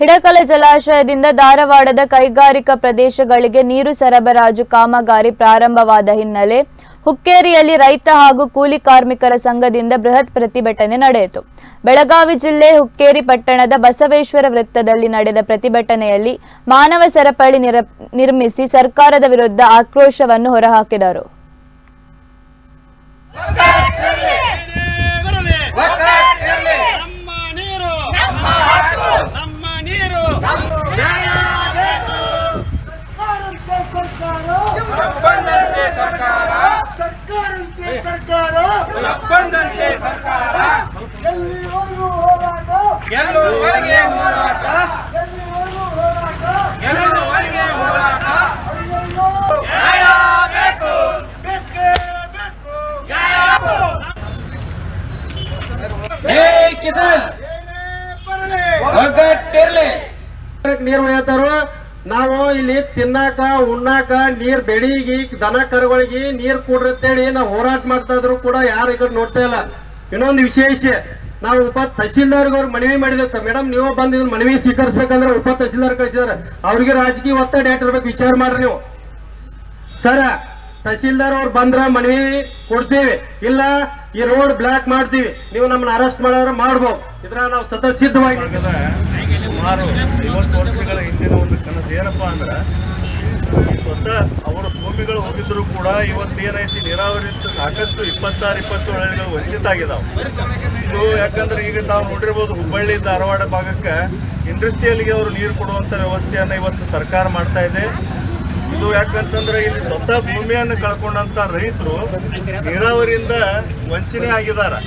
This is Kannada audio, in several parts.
ಹಿಡಕಲ ಜಲಾಶಯದಿಂದ ಧಾರವಾಡದ ಕೈಗಾರಿಕಾ ಪ್ರದೇಶಗಳಿಗೆ ನೀರು ಸರಬರಾಜು ಕಾಮಗಾರಿ ಪ್ರಾರಂಭವಾದ ಹಿನ್ನೆಲೆ ಹುಕ್ಕೇರಿಯಲ್ಲಿ ರೈತ ಹಾಗೂ ಕೂಲಿ ಕಾರ್ಮಿಕರ ಸಂಘದಿಂದ ಬೃಹತ್ ಪ್ರತಿಭಟನೆ ನಡೆಯಿತು. ಬೆಳಗಾವಿ ಜಿಲ್ಲೆ ಹುಕ್ಕೇರಿ ಪಟ್ಟಣದ ಬಸವೇಶ್ವರ ವೃತ್ತದಲ್ಲಿ ನಡೆದ ಪ್ರತಿಭಟನೆಯಲ್ಲಿ ಮಾನವ ಸರಪಳಿ ನಿರ- ನಿರ್ಮಿಸಿ ಸರ್ಕಾರದ ವಿರುದ್ಧ ಆಕ್ರೋಶವನ್ನು ಹೊರಹಾಕಿದರು ಬರಲಿ ನಮ್ಮ ನೀರು ನಮ್ಮ ನೀರು ಸರ್ಕಾರಂತೆ ಸರ್ಕಾರ ಸರ್ಕಾರಂತೆ ಸರ್ಕಾರ ಬಂದಂತೆ ಸರ್ಕಾರ. ಎಲ್ಲಿವರೆಗೂ ಹೋರಾಟ? ಗೆಲ್ಲುವವರೆಗೆ ಹೋರಾಟ? ಎಲ್ಲಿವರೆಗೂ ಹೋರಾಟ? ಗೆಲ್ಲುವವರೆಗೆ ಹೋರಾಟ? ನ್ಯಾಯ ಬೇಕು. ಬೇಕೇ ಬೇಕು. ಜೈ ಕಿಸಾನ್. ಒಗ್ಗಟ್ಟಿರ್ಲಿ. ನಾವು ಇಲ್ಲಿ ತಿನ್ನಾಕ, ಉಣ್ಣಾಕ, ನೀರ್ ಬೆಳಿಗಿ, ದನ ಕರುಗಳಿಗೆ ನೀರ್ ಕೊಡ್ರಿ ನಾವು ಹೋರಾಟ ಮಾಡ್ತಾ ಇದ್ರು ಕೂಡ ಯಾರು ಈ ನೋಡ್ತಾ ಇಲ್ಲ. ಇನ್ನೊಂದು ವಿಶೇಷ, ನಾವು ಉಪ ತಹಸೀಲ್ದಾರ್ಗೆ ಅವ್ರು ಮನವಿ ಮಾಡಿದತ್ತ. ಮೇಡಮ್, ನೀವು ಬಂದ ಮನವಿ ಸ್ವೀಕರಿಸ್ಬೇಕಂದ್ರೆ ಉಪ ತಹಸೀಲ್ದಾರ್ ಕಳಿಸಿದಾರೆ. ಅವ್ರಿಗೆ ರಾಜಕೀಯ ಒತ್ತಡ ಇರ್ಬೇಕು, ವಿಚಾರ ಮಾಡ್ರಿ ನೀವು. ಸರ ತಹಸೀಲ್ದಾರ್ ಅವ್ರು ಬಂದ್ರ ಮನವಿ ಕೊಡ್ತೀವಿ. ಇಲ್ಲ, ಈ ರೋಡ್ ಬ್ಲಾಕ್ ಮಾಡ್ತೀವಿ. ನೀವು ನಮ್ಮನ್ನ ಅರೆಸ್ಟ್ ಮಾಡಿದ್ರೆ ಮಾಡ್ಬೋದು. ಇದ್ರ ನಾವು ಸತತ ಸಿದ್ಧವಾಗಿ ಭಾಗದ ಸುಮಾರು ಐವತ್ತು ವರ್ಷಗಳ ಹಿಂದಿನ ಒಂದು ಕನಸು. ಏನಪ್ಪ ಅಂದ್ರೆ ಸ್ವತಃ ಅವರ ಭೂಮಿಗಳು ಹೋಗಿದ್ರು ಕೂಡ ಇವತ್ತು ಇವತ್ತೇನೈತಿ ನೀರಾವರಿ ಸಾಕಷ್ಟು ಇಪ್ಪತ್ತಾರು, ಇಪ್ಪತ್ತೇಳು ಹಳ್ಳಿಗಳು ವಂಚಿತ ಆಗಿದಾವೆ. ಇದು ಯಾಕಂದ್ರೆ ಈಗ ತಾವು ನೋಡಿರ್ಬೋದು ಹುಬ್ಬಳ್ಳಿ ಧಾರವಾಡ ಭಾಗಕ್ಕೆ ಇಂಡಸ್ಟ್ರಿಯಲ್ಗೆ ಅವರು ನೀರು ಕೊಡುವಂಥ ವ್ಯವಸ್ಥೆಯನ್ನು ಇವತ್ತು ಸರ್ಕಾರ ಮಾಡ್ತಾ ಇದೆ. ಇದು ಯಾಕಂತಂದ್ರೆ ಇಲ್ಲಿ ಸ್ವತಃ ಭೂಮಿಯನ್ನು ಕಳ್ಕೊಂಡಂತ ರೈತರು ನೀರಾವರಿಯಿಂದ ವಂಚನೆ ಆಗಿದ್ದಾರೆ.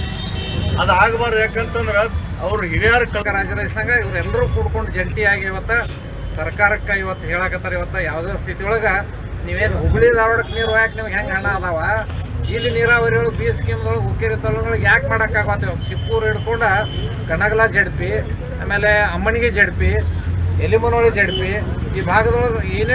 ಅದಾಗಬಾರ್ದು ಯಾಕಂತಂದ್ರೆ ಅವ್ರು ಹಿರಿಯರ ಕಲ್ ರಾಜರಾಜ ಸಂಘ ಇವರೆಲ್ಲರೂ ಕೂಡ್ಕೊಂಡು ಜಂಟಿಯಾಗಿ ಇವತ್ತು ಸರ್ಕಾರಕ್ಕೆ ಇವತ್ತು ಹೇಳಕತ್ತಾರ ಇವತ್ತು ಯಾವುದೇ ಸ್ಥಿತಿ ಒಳಗೆ ನೀವೇನು ಹುಬ್ಳಿ ಧಾರವಾಡಕ್ಕೆ ನೀರು ಯಾಕೆ ನಿಮ್ಗೆ ಹೆಂಗೆ ಹಣ ಅದಾವ? ಇಲ್ಲಿ ನೀರಾವರಿ ಒಳಗೆ ಬಿ ಸ್ಕೀಮ್ದೊಳಗೆ ಹುಕ್ಕೇರಿ ತಾಲೂಕೊಳಗೆ ಯಾಕೆ ಮಾಡೋಕ್ಕಾಗತ್ತೆ ಶಿಪ್ಪೂರು ಹಿಡ್ಕೊಂಡು ಕನಗಲ ಜಡ್ಪಿ, ಆಮೇಲೆ ಅಮ್ಮನಿಗೆ ಜಡ್ಪಿ, ಎಲಿಮನೋಳಿ ಜಡ್ಪಿ, ಈ ಭಾಗದೊಳಗೆ ಏನೇ